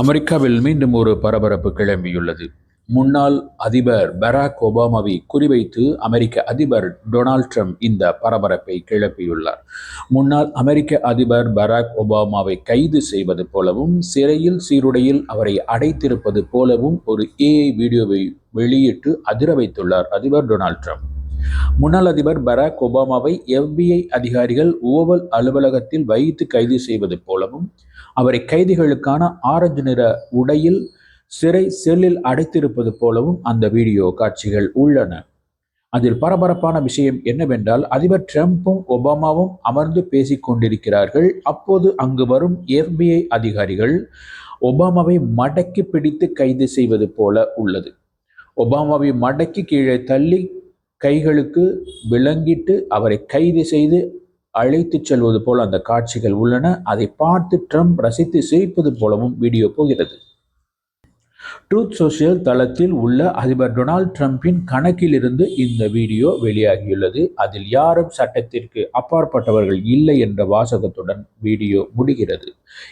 அமெரிக்காவில் மீண்டும் ஒரு பரபரப்பு கிளம்பியுள்ளது. முன்னாள் அதிபர் பராக் ஒபாமாவை குறிவைத்து அமெரிக்க அதிபர் டொனால்ட் ட்ரம்ப் இந்த பரபரப்பை கிளப்பியுள்ளார். முன்னாள் அமெரிக்க அதிபர் பராக் ஒபாமாவை கைது செய்வது போலவும் சிறையில் சீருடையில் அவரை அடைத்திருப்பது போலவும் ஒரு ஏஐ வீடியோவை வெளியிட்டு அதிர வைத்துள்ளார் அதிபர் டொனால்ட் ட்ரம்ப். முன்னாள் அதிபர் பராக் ஒபாமாவை எஃபிஐ அதிகாரிகள் ஓவல் அலுவலகத்தில் வைத்து கைது செய்வது போலவும் அவரை கைதிகளுக்கான ஆரஞ்சு நிற உடையில் சிறை செல்லில் அடைத்திருப்பது போலவும் அந்த வீடியோ காட்சிகள் உள்ளன. அதில் பரபரப்பான விஷயம் என்னவென்றால் அதிபர் ட்ரம்ப்பும் ஒபாமாவும் அமர்ந்து பேசிக் கொண்டிருக்கிறார்கள். அப்போது அங்கு வரும் எஃபிஐ அதிகாரிகள் ஒபாமாவை மடக்கி பிடித்து கைது செய்வது போல உள்ளது. ஒபாமாவை மடக்கி கீழே தள்ளி கைகளுக்கு விளங்கிட்டு அவரை கைது செய்து அழைத்துச் செல்வது போல அந்த காட்சிகள் உள்ளன. அதை பார்த்து ட்ரம்ப் ரசித்து சிரிப்பது போலவும் வீடியோ போகிறது. ட்ரூத் சோஷியல் தளத்தில் உள்ள அதிபர் டொனால்ட் ட்ரம்பின் கணக்கிலிருந்து இந்த வீடியோ வெளியாகியுள்ளது. அதில் யாரும் சட்டத்திற்கு அப்பாற்பட்டவர்கள் இல்லை என்ற வாசகத்துடன் வீடியோ முடிகிறது.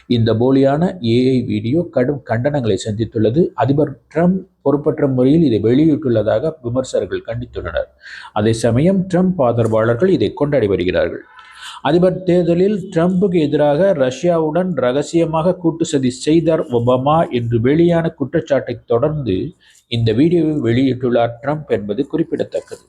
இந்த போலியான ஏஐ வீடியோ கடும் கண்டனங்களை சந்தித்துள்ளது. அதிபர் ட்ரம்ப் பொறுப்பற்ற முறையில் இதை வெளியிட்டுள்ளதாக விமர்சகர்கள் கண்டித்துள்ளனர். அதே சமயம் ட்ரம்ப் ஆதரவாளர்கள் இதை கொண்டாடி வருகிறார்கள். அதிபர் தேர்தலில் ட்ரம்புக்கு எதிராக ரஷ்யாவுடன் ரகசியமாக கூட்டு சதி செய்தார் ஒபாமா என்று வெளியான குற்றச்சாட்டை தொடர்ந்து இந்த வீடியோவை வெளியிட்டுள்ளார் ட்ரம்ப் என்பது குறிப்பிடத்தக்கது.